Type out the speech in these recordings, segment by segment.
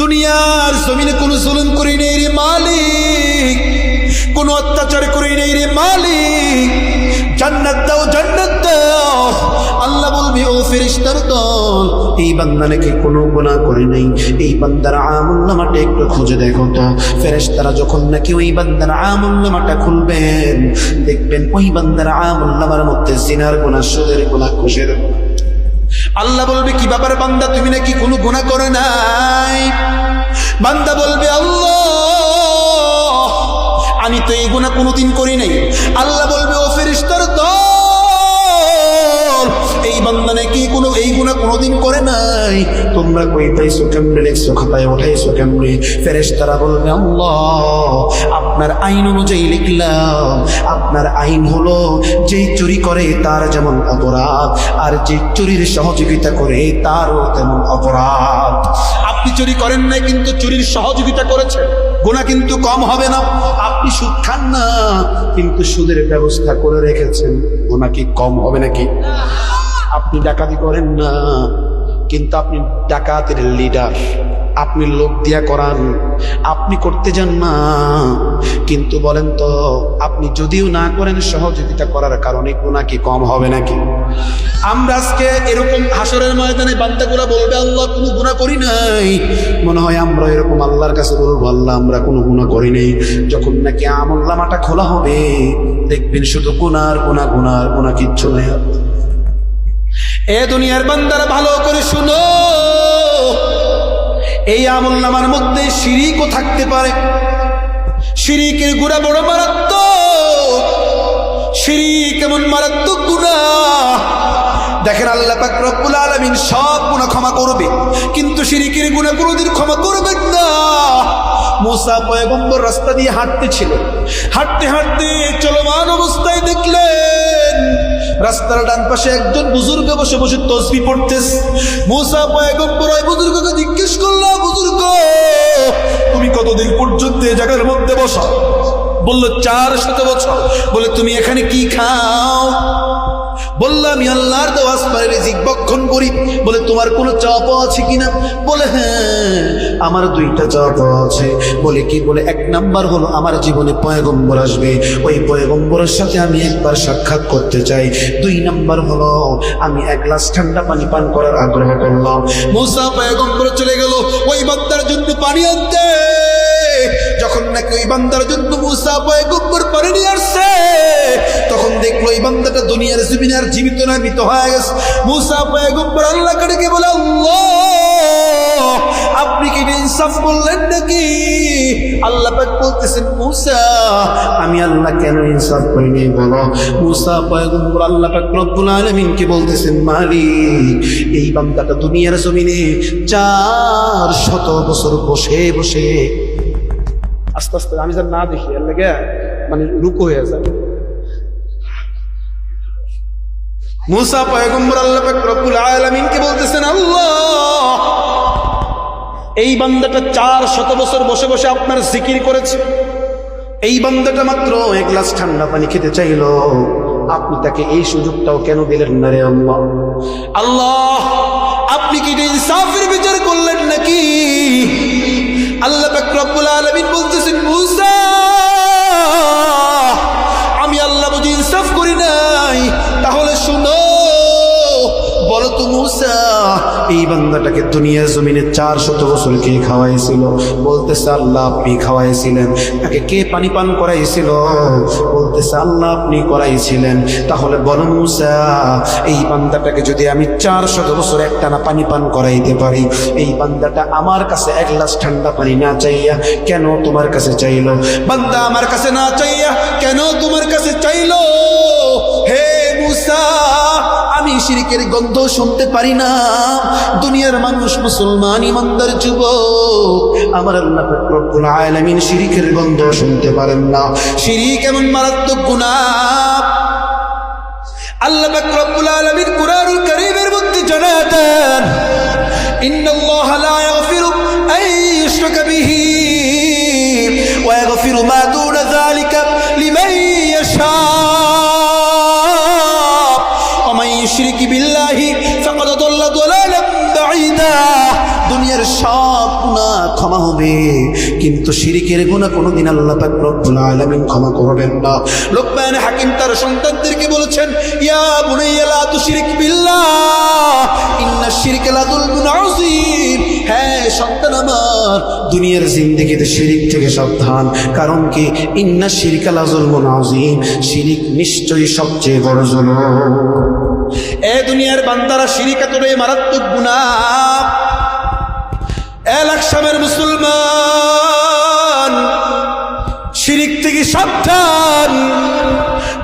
দুনিয়ার জমিনে কোনো জুলুম করি নেই রে মালিক, কোনো অত্যাচার করি নেই রে মালিক। জান্নাত দাও জান্নাত দাও। আল্লাহ বলবি, ও ফেরিস্তার দল, এই বান্দা নাকি কোনো গুনাহ করে নাই। এই বান্দার আমল নামাটা একটু খুঁজে দেখো তো। ফেরেশতারা যখন নাকি ওই বান্দার আমল নামাটা খুলবেন, দেখবেন ওই বান্দার আমল নামার মধ্যে জিনার গুনাহ, সুদের গুনাহ খুশির আল্লাহ বলবে, কি ব্যাপারে বান্দা, তুমি নাকি কোনো গুনাহ করে নাই? বান্দা বলবে, আল্লাহ, আমি তো এই গুনাহ কোনোদিন করি নাই। আল্লাহ বলবে, ও ফেরিস্তার দল, এই বান্দা নাকি কোনো, এই গুনাহ কোনোদিন করে নাই। তোমরা কই পাইছো কেমনে, লেখছো খাতায় উঠাইছো কেমনে? ফেরেশতারা বলবে, আল্লাহ, আপনার আইন অনুযায়ী লিখলাম। আপনার আইন হলো, যেই চুরি করে তার যেমন অপরাধ, আর যে চুরির সহযোগিতা করে তারও তেমন অপরাধ। চুরি করেন নাই, কিন্তু চুরির সহযোগিতা করেছেন। গোনা কিন্তু কম হবে না। আপনি সুদ খান না, কিন্তু সুদের ব্যবস্থা করে রেখেছেন। গোনা কি কম হবে নাকি? আপনি ডাকাতি করেন না, কিন্তু আপনি ডাকাতের লিডার আপনি লোক দিয়া করান, আপনি করতে যান না। কিন্তু বলেন তো, আপনি যদিও না করেন, সহযোগিতা করার কারণে গুণা কি কম হবে নাকি? আমরা আজকে এরকম হাসরের ময়দানে বান্দাগুলা বলবে, আল্লাহ, কোনো গুণা করি নাই। মনে হয় আমরা এরকম আল্লাহর কাছে বলব, আল্লাহ, আমরা কোনো গুণা করি নাই। যখন নাকি আমল্লামাটা খোলা হবে, দেখবেন শুধু গুনার গুণা গুনার গুণা কিচ্ছু নেই। এ দুনিয়ার বান্দারা ভালো করে শুনো। এই আমল নামার মধ্যে শিরিকও থাকতে পারে। শিরিকের গুণা বড় মারাত্মক। শিরিক এমন মারাত্মক গুণা। দেখেন আল্লাহ পাক রব্বুল আলামিন সব গুনাহ ক্ষমা করবে। কিন্তু শিরিকের গুনাহ কোনোদিন ক্ষমা করবেন না। মুসা পয়গম্বর রাস্তা দিয়ে হাঁটতেছিল। হাঁটতে হাঁটতে চলমান অবস্থায় দেখলেন রাস্তার ডান পাশে একজন বুজুর্গ বসে বসে তসবি পড়তেছে। মুসা পয়গম্বর ওই বুজুর্গকে জিজ্ঞেস করল, বুজুর্গ, তুমি কতদিন পর্যন্ত এ জায়গার মধ্যে বসো? বলল, চার শত বছর। বলে, তুমি এখানে কি খাও? বলল, আমি আল্লাহর দেওয়াজ পারে রিজিক করি। বলে, তোমার কোনো চাপ আছে কিনা? বলে হ্যাঁ আমার দুইটা চাপ আছে। বলে, কি? বলে, এক নাম্বার হলো, আমার জীবনে পয়গম্বর আসবে। ওই পয়গম্বরের সাথে আমি একবার সাক্ষাৎ করতে চাই। দুই নাম্বার হলো, আমি এক গ্লাস ঠান্ডা পানি পান করার আগ্রহ করলাম। মুসা পয়গম্বর চলে গেল, ওই বান্দার জন্য পানি আনতে। যখন নাকি ওই বান্দার জন্য মুসা পয়গম্বর পানি নিয়ে আসছে, তখন দেখল এই বান্দাটা দুনিয়ার জমিনে আর জীবিত না, মৃত হয়ে গেছে। মুসা পয়গম্বর আল্লাহ কাছে বলে, আল্লাহ, আপনি কি ইনসাফ করলেন নাকি? আল্লাহ পাক বলতেছেন, মুসা, আমি আল্লাহ কেন ইনসাফ করিনি বলো? মুসা পয়গম্বর আল্লাহ পাক রব্বুল আলামিন কি বলতেছেন, মালিক, এই বান্দাটা দুনিয়ার জমিনে চার শত বছর বসে বসে আস্তে আস্তে আমি যেন না দেখি লাগে মানে রুকু হয়ে যায়। মুসা পয়গম্বর আল্লাহ রব্বুল আলামিনকে বলতেছেন, আল্লাহ, এই বান্দাটা চার শত বছর বসে বসে আপনার জিকির করেছে। এই বান্দাটা মাত্র এক গ্লাস ঠান্ডা পানি খেতে চাইলো। আপনি তাকে এই সুযোগটাও কেন দিলেন না রে আল্লাহ? আল্লাহ, আপনি কি ইনসাফের বিচার করলেন নাকি? আল্লাহ রব্বুল আলামিন বলতেছেন, মুসা এই বান্দাটাকে দুনিয়া জমিনে চার শত বছর কে খাওয়াইছিল? বলতেছে, আল্লাহ আপনি খাওয়াইছিলেন। তাকে কে পানি পান করাইছিল? বলতেছে, আল্লাহ আপনি করাইছিলেন। তাহলে বলো, মুসা, এই বান্দাটাকে যদি আমি চার শত বছর একটানা পানি পান করাইতে পারি, এই বান্দাটা আমার কাছে এক গ্লাস ঠান্ডা পানি না চাইয়া কেন তোমার কাছে চাইলো? বান্দা, আমার কাছে না চাইয়া কেন তোমার কাছে চাইলো? হে মুসা আমি শিরিকের গন্ধ শুনতে পারি না। দুনিয়ার মানুষ মুসলমান, ইমানদার যুবক। আমার আল্লাহ শিরিকের গন্ধ শুনতে পারেন না। শিরিক এমন মারাত্মক গুনাহ। আল্লাহ মধ্যে লা ইয়াগফিরু বিহি ওয়া ইয়াগফিরু মা দুনিয়ার সব গুণা ক্ষমা হবে। কিন্তু শিরিকের গুণা কোনোদিন আল্লাহ পাক রব্বুল আলামিন ক্ষমা করবেন না। লোকমান হাকিম তার সন্তানদেরকে বলেছেন, ইয়া বুনাইয়া তু শিরিক বিল্লাহ, ইন্না শিরকা লা যুলমুন হ্যাঁ সন্তান আমার, দুনিয়ার জিন্দেগিতে শিরিক থেকে সাবধান। কারণ কি? ইন্না শিরকা লা যুলমুন শিরিক নিশ্চয়ই সবচেয়ে বড় জুলুম। এ দুনিয়ার বান্দারা শিরিক এতটাই মারাত্মক গুণা এলাকসামের মুসলমান শিরিক থেকে সাবধান।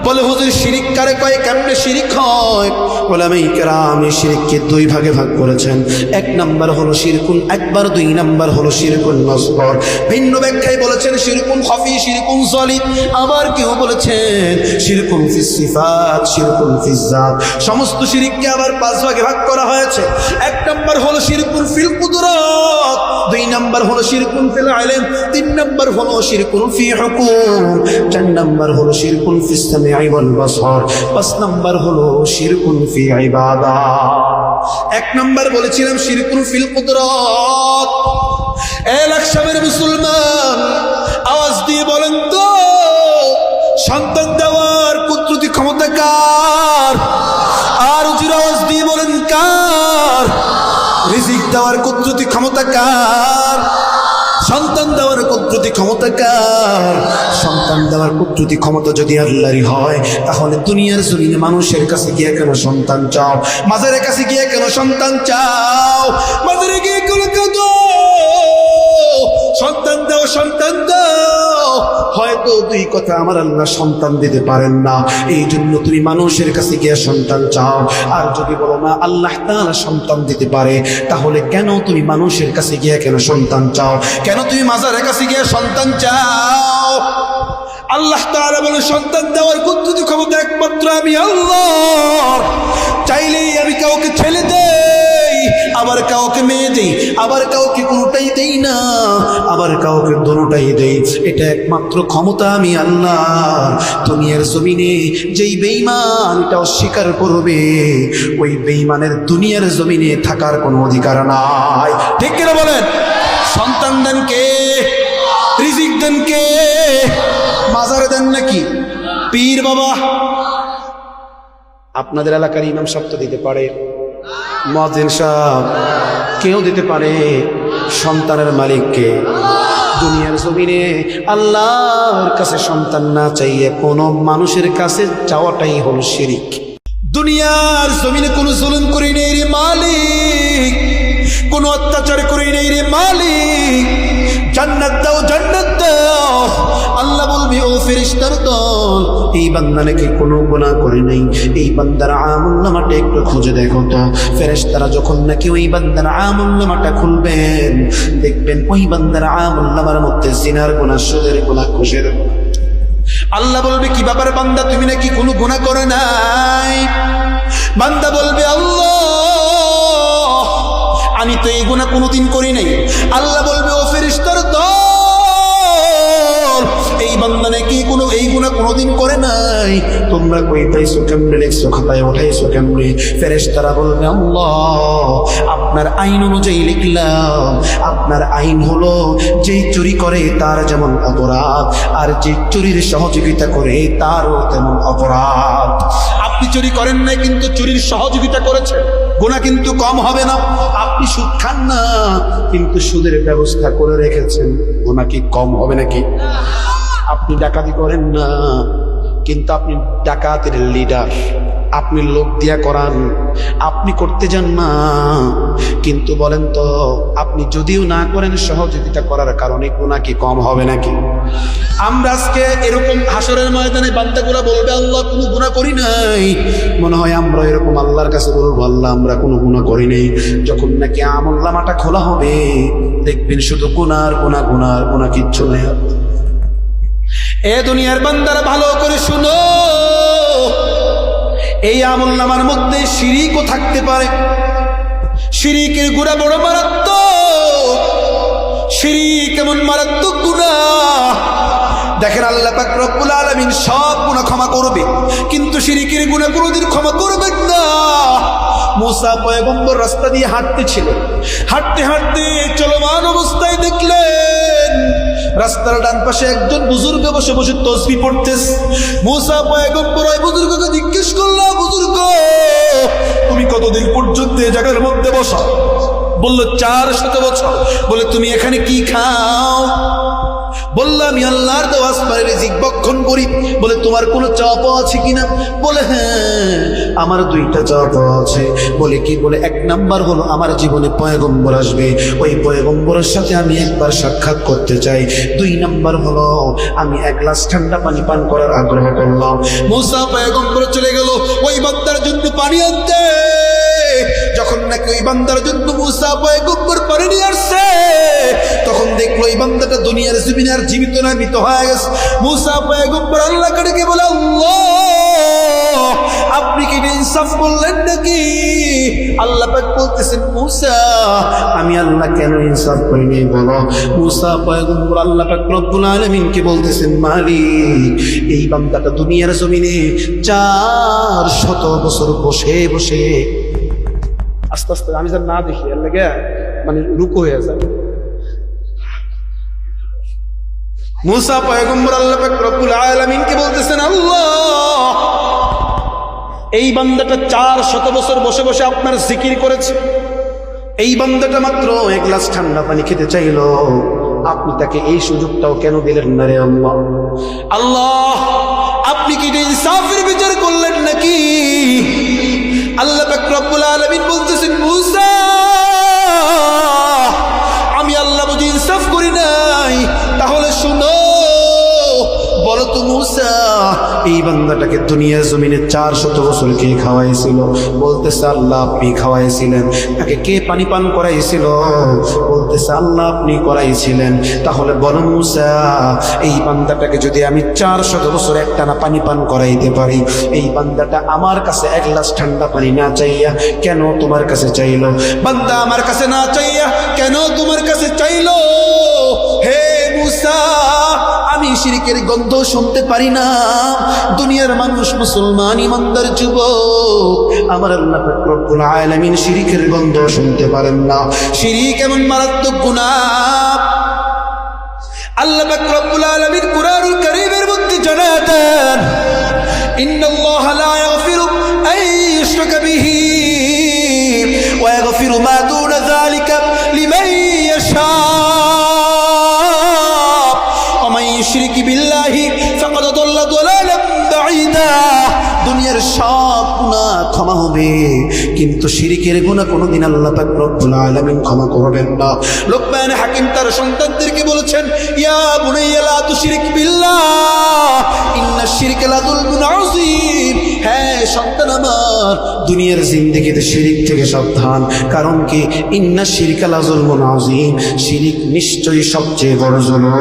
বলে, হুজুর, শিরিক কারে কয়? কেমনে শিরিক হয়? বলে, আমি শিরিককে দুই ভাগে ভাগ করেছেন। এক নাম্বার হলো শিরকুন একবার দুই নাম্বার হলো শিরকুন নসবর ভিন্ন ব্যাখ্যায় বলেছেন, শিরকুন হফি, শিরকুন সলিদ আবার কেউ বলেছেন, শিরকুন ফিস সিফাত, শিরকুন ফিস জাত। সমস্ত শিরিককে আবার পাঁচ ভাগে ভাগ করা হয়েছে। এক নাম্বার হলো শিরকুন ফিল কুদরত, দুই নাম্বার হলো শিরকুন ফিল ইলম তিন নাম্বার হলো শিরকুন ফি হুকুম, চার নাম্বার হলো শিরকুন ফিস ওয়াল বাসর। পাঁচ নাম্বার হলো শিরকুন ফি ইবাদা। এক নাম্বার বলেছিলাম শিরকুন ফিল কুদরত। এক লাখসামের মুসলমান, আওয়াজ দিয়ে বলেন তো, সন্তান দেওয়ার কুদরতি ক্ষমতা কার? আর উজির আওয়াজ দিয়ে বলেন কার? রিজিক দেওয়ার কুদরতি ক্ষমতা কার? সন্তান দেওয়ার কুদরতি ক্ষমতা কার? সন্তান দেওয়ার কুদরতি ক্ষমতা যদি আল্লাহরই হয়, তাহলে দুনিয়ার জমিনে মানুষের কাছে গিয়ে কেন সন্তান চাও? মাজারের কাছে গিয়ে কেন সন্তান চাও? মাজারে গিয়ে কেন কাঁদো? সন্তান দাও সন্তান দাও। হয়তো দুই কথা আমার আল্লাহ সন্তান দিতে পারেন না। এই জন্য তুমি মানুষের কাছে গিয়ে সন্তান চাও। আর যদি বলো না, আল্লাহ তাআলা সন্তান দিতে পারে, তাহলে কেন তুমি মানুষের কাছে গিয়ে কেন সন্তান চাও? কেন তুমি মাজারের কাছে গিয়ে সন্তান চাও? আল্লাহ তাআলা বলে, সন্তান দেওয়ার কুদ্রুতি ক্ষমতা একমাত্র আমি আল্লাহ। চাইলেই আমি কাউকে ছেলে দেই। আবার কাউকে মেয়ে দেই, আবার কাউকে কোনোটাই দেই না, আবার কাউকে দোনোটাই দেই। এটা একমাত্র ক্ষমতা আমি আল্লাহ। দুনিয়ার জমিনে যেই বেইমান এটা অস্বীকার করবে। ওই বেইমানের দুনিয়ার জমিনে থাকার কোনো অধিকার নাই। ঠিক কিনা বলেন? সন্তান দেন কে? রিজিক দেন কে? মাজারে দেন নাকি? পীর বাবা? আপনাদের এলাকার ইমাম সপ্ত দিতে পারে। মজিন সাহ কেউ দিতে পারে সন্তানের মালিককে। দুনিয়ার জমিনে আল্লাহর কাছে সন্তান না চাইয়ে কোনো মানুষের কাছে চাওয়াটাই হল শিরিক। দুনিয়ার জমিনে কোনো জুলুম করি নেই রে মালিক, কোনো অত্যাচার করি নেই রে মালিক, জান্নাত ফেরিস্তার দল। এই বান্দা নাকি কোনো করে এই বান্দার আমল নামাটা একটু খুঁজে দেখো তো। যখন নাকি ওই বান্দার আমল নামাটা খুলবেন, দেখবেন ওই বান্দার আমল নামার মধ্যে জিনার গুনাহ, সুদের খুশির আল্লাহ বলবে, কি ব্যাপারে বান্দা? তুমি নাকি কোনো গুনাহ করে নাই? বান্দা বলবে, আল্লাহ, আমি তো এই গুণা কোনোদিন করি নাই। আল্লাহ বলবে, ও ফেরিস্তার গুণা কোনোদিন করে নাই। তোমরা কই পাইছো কেমনে লিখছো খাতায় উঠাইছো কেমনে? ফেরেশতারা বলবে, আল্লাহ, আপনার আইন অনুযায়ী লিখলাম। আপনার আইন হলো, যেই চুরি করে তার যেমন অপরাধ, আর যে চুরির সহযোগিতা করে তারও তেমন অপরাধ। আপনি চুরি করেন নাই, কিন্তু চুরির সহযোগিতা করেছেন। গোনা কিন্তু কম হবে না। আপনি সুদ খান না, কিন্তু সুদের ব্যবস্থা করে রেখেছেন। গোনা কি কম হবে নাকি? আপনি ডাকাতি করেন না। কিন্তু আপনি ডাকাতের লিডার আপনি লোক দিয়া করান। আপনি করতে যান না। কিন্তু বলেন তো, আপনি যদিও না করেন, সহযোগিতা করার কারণে গুণা কি কম হবে নাকি? আমরা আজকে এরকম হাসরের ময়দানে বান্দাগুলা বলবে, আল্লাহ, কোনো গুণা করি নাই। মনে হয় আমরা এরকম আল্লাহর কাছে বলব, আল্লাহ, আমরা কোনো গুণা করি নাই। যখন নাকি আমল্লামাটা খোলা হবে, দেখবেন শুধু গুনার গুণা গুনার গুণা কিচ্ছু নেই। এ দুনিয়ার বান্দারা ভালো করে শুনো। এই আমল নামার মধ্যে শিরিকও থাকতে পারে। শিরিকের গুণা বড় মারাত্মক। শিরিক এমন মারাত্মক গুণা। দেখেন আল্লাহ পাক রব্বুল আলামিন সব গুনাহ ক্ষমা করবে। কিন্তু শিরিকের গুনাহ কোনোদিন ক্ষমা করবেন না। মুসা পয়গম্বর রাস্তা দিয়ে হাঁটতে ছিল হাঁটতে হাঁটতে চলমান অবস্থায় দেখলেন রাস্তার ডান পাশে একজন বুজুর্গ বসে বসে তসবি পড়তেছে। মুসা পয়গম্বর ওই বুজুর্গকে জিজ্ঞেস করল, বুজুর্গ, তুমি কতদিন পর্যন্ত এই জায়গার মধ্যে বসো? বলল, চার শত বছর। বলে তুমি এখানে কি খাও? বলল, আমি আল্লাহর দেওয়া আসমানের রিজিক করি। বলে তোমার কোনো চাপ আছে কিনা? বলে হ্যাঁ। আমার দুইটা চাপ আছে। বলে কি? বলে, এক নাম্বার হলো আমার জীবনে পয়গম্বর আসবে। ওই পয়গম্বরের সাথে আমি একবার সাক্ষাৎ করতে চাই। দুই নাম্বার হলো, আমি এক গ্লাস ঠান্ডা পানি পান করার আগ্রহ করলাম। মুসা পয়গম্বর চলে গেল, ওই বান্দার জন্য পানি আনতে। যখন নাকি ওই বান্দার জন্য মুসা পয়গম্বর পানি নিয়ে আসছে, তখন দেখল এই বান্দাটা দুনিয়ার আর জীবিত না, মৃত হয়ে গেছে। মুসা পয়গম্বর আল্লাহ কাড়কে বলে, আল্লাহ! ইনসাফ করলেন নাকি? আল্লাহ পাক বলতেছেন, মুসা, আমি আল্লাহ কেন ইনসাফ করিনি বলো? মুসা পয়গম্বর আল্লাহ পাক রব্বুল আলামিনকে বলতেছেন, মালিক, এই বান্দাটা দুনিয়ার জমিনে চার শত বছর বসে বসে আস্তে আস্তে আমি যেন না দেখি লাগে মানে রুকো হয়ে যায়। মুসা পয়গম্বর আল্লাহ পাক রব্বুল আলামিনকে বলতেছেন, আল্লাহ এই বান্দাটা চার শত বছর বসে বসে আপনার জিকির করেছে। এই বান্দাটা মাত্র এক গ্লাস ঠান্ডা পানি খেতে চাইল। আপনি তাকে এই সুযোগটাও কেন দিলেন না রে আল্লাহ? আল্লাহ, আপনি কি ইনসাফের বিচার করলেন নাকি? আল্লাহ বলতেছেন, মুসা এই বান্দাটাকে দুনিয়া জমিনে চার শত বছর কে খাওয়াইছিল? বলতেছে, আল্লাহ আপনি খাওয়াইছিলেন। তাকে কে পানি পান করাইছিল? বলতেছে, আল্লাহ আপনি করাইছিলেন। তাহলে বলো, মুসা, এই বান্দাটাকে যদি আমি চার শত বছর একটানা পানি পান করাইতে পারি, এই বান্দাটা আমার কাছে এক গ্লাস ঠান্ডা পানি না চাইয়া কেন তোমার কাছে চাইলো? বান্দা, আমার কাছে না চাইয়া কেন তোমার কাছে চাইলো? হে মুসা শিরিকের গন্ধ শুনতে পারি না। দুনিয়ার মানুষ মুসলমান, ইমানদার যুবক। আমার আল্লাহ রব্বুল আলামিন শিরিকের গন্ধ শুনতে পারেন না। শিরিক এমন মারাত্মক গুনাহ। আল্লাহ পাক রব্বুল আলামিন কুরআনুল মধ্যে জানায় দেন লা ইয়াগফিরু আন ইউশরাকা বিহি ওয়া ইয়াগফিরু মা ইউশরিকি বিল্লাহি, ফাকাদ দাল্লা দালালাম বাঈদা। দুনিয়ার সব গুণা ক্ষমা হবে, কিন্তু শিরিকের গুণা কোনোদিন আল্লাহ পাক রব্বুল আলামিন ক্ষমা করবেন না। লোকমান হাকিম তার সন্তানদেরকে বলেছেন, ইয়া বুনাইয়া, লা তুশরিক বিল্লাহ, ইন্না শিরকা লা যুলমুন আযীম। হ্যাঁ সন্তান আমার, দুনিয়ার জিন্দেগিতে শিরিক থেকে সাবধান। কারণ কি? ইন্না শিরকা লা যুলমুন আযীম, শিরিক নিশ্চয়ই সবচেয়ে বড় জুলুম।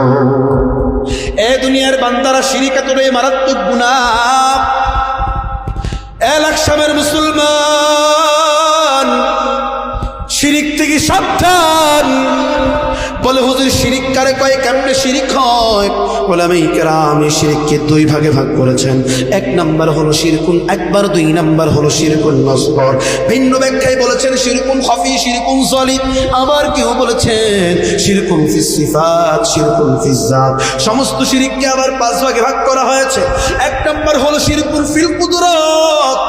এ দুনিয়ার বান্দারা শিরিকাতুরে মারাত্মক গুণা। এলাকসামের লাকসামের মুসলমান শিরিক থেকে সাবধান। বলে, হুজুর, শিরিক কারে কয়? কেমনে শিরিক হয়? বলে, আমি কেরাম শিরিককে দুই ভাগে ভাগ করেছেন। এক নাম্বার হলো শিরকুন একবার দুই নাম্বার হলো শিরকুন নসবর ভিন্ন ব্যাখ্যায় বলেছেন, শিরকুন হফি, শিরকুন সলিদ আবার কেউ বলেছেন, শিরকুন ফিস সিফাত, শিরকুন ফিস জাত। সমস্ত শিরিককে আবার পাঁচ ভাগে ভাগ করা হয়েছে। এক নাম্বার হলো শিরকুন ফিল কুদরত।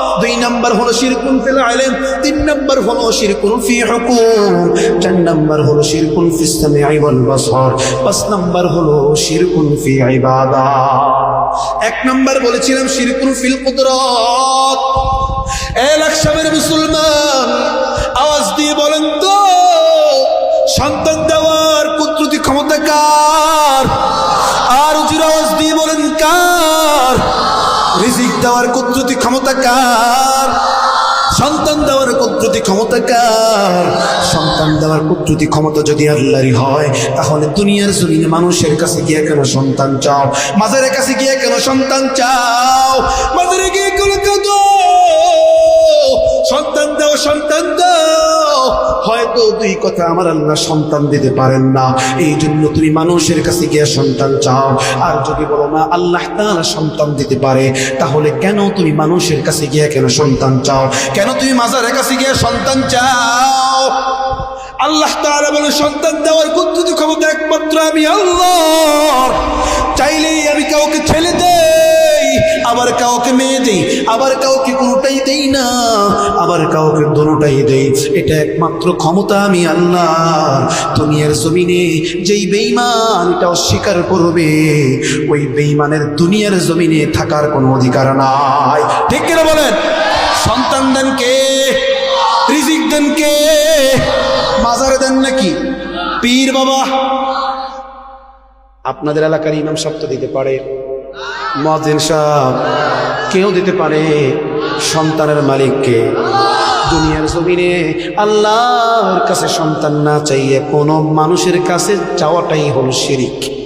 নাম্বার হলো শিরকুন ফিল ইলম তিন নাম্বার হলো শিরকুন ফি হুকুম, চার নাম্বার হলো শিরকুন ফিস সামিআ ওয়াল বাসর, পাঁচ নাম্বার হলো শিরকুন ফি ইবাদা। এক নাম্বার বলেছিলাম শিরকুন ফিল কুদরত। এ লাকসামের মুসলমান, আওয়াজ দিয়ে বলেন তো, সন্তান দেওয়ার কুদরতি ক্ষমতা কার? আর উজির আওয়াজ রিজিক দেওয়ার কুদরতি ক্ষমতা কার? সন্তান দেওয়ার কুদরতি ক্ষমতা কার? সন্তান দেওয়ার কুদরতি ক্ষমতা যদি আল্লাহরই হয়, তাহলে দুনিয়ার জমিনে মানুষের কাছে গিয়ে কেন সন্তান চাও? মাজারের কাছে গিয়ে কেন সন্তান চাও? মাজারে গিয়ে কেন কাঁদো? সন্তান দাও সন্তান দাও। হয়তো দুই কথা আমার আল্লাহ সন্তান দিতে পারেন না। এই জন্য তুমি মানুষের কাছে গিয়ে সন্তান চাও। আর যদি বলো না, আল্লাহ তাআলা সন্তান দিতে পারে, তাহলে কেন তুমি মানুষের কাছে গিয়ে কেন সন্তান চাও? কেন তুমি মাজারের কাছে গিয়ে সন্তান চাও? আল্লাহ তাআলা বলে, সন্তান দেওয়ার কুদ্রুতি ক্ষমতা একমাত্র আমি আল্লাহ। চাইলেই আমি কাউকে ছেলে আবার কাউকে মেয়ে দেই, আবার কাউকে কোনোটাই দেই না, আবার কাউকে দোনোটাই দেই। এটা একমাত্র ক্ষমতা আমি, আল্লাহ। দুনিয়ার জমিনে যেই বেইমান এটা অস্বীকার করবে। ওই বেইমানের দুনিয়ার জমিনে থাকার কোনো অধিকার নাই। ঠিক কিনা বলেন? সন্তান দেন কে? রিজিক দেন কে? মাজারে দেন নাকি? পীর বাবা? আপনাদের এলাকার ইমাম সপ্ত দিতে পারে। মজিন সাহ কেউ দিতে পারে সন্তানের মালিককে। দুনিয়ার জমিনে আল্লাহর কাছে সন্তান না চাইয়ে কোনো মানুষের কাছে যাওয়াটাই হল শিরিক।